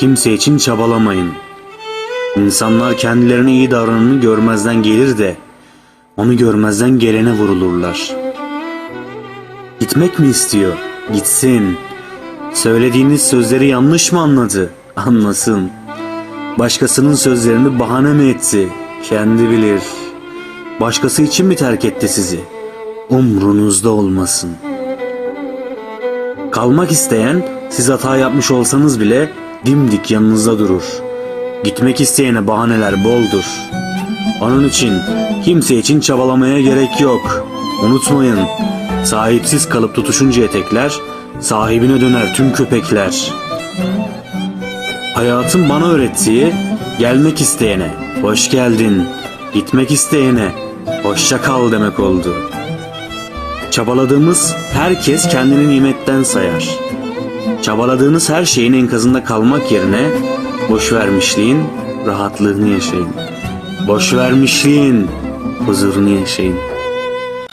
Kimse için çabalamayın. İnsanlar kendilerine iyi davrananı görmezden gelir de onu görmezden gelene vurulurlar. Gitmek mi istiyor? Gitsin. Söylediğiniz sözleri yanlış mı anladı? Anlasın. Başkasının sözlerini bahane mi etti? Kendi bilir. Başkası için mi terk etti sizi? Umrunuzda olmasın. Kalmak isteyen siz hata yapmış olsanız bile dimdik yanınızda durur. Gitmek isteyene bahaneler boldur. Onun için kimse için çabalamaya gerek yok. Unutmayın, sahipsiz kalıp tutuşunca etekler, sahibine döner tüm köpekler. Hayatın bana öğrettiği gelmek isteyene hoş geldin, gitmek isteyene hoşça kal demek oldu. Çabaladığımız herkes kendini nimetten sayar. Çabaladığınız her şeyin enkazında kalmak yerine boş vermişliğin rahatlığını yaşayın. Boş vermişliğin huzurunu yaşayın.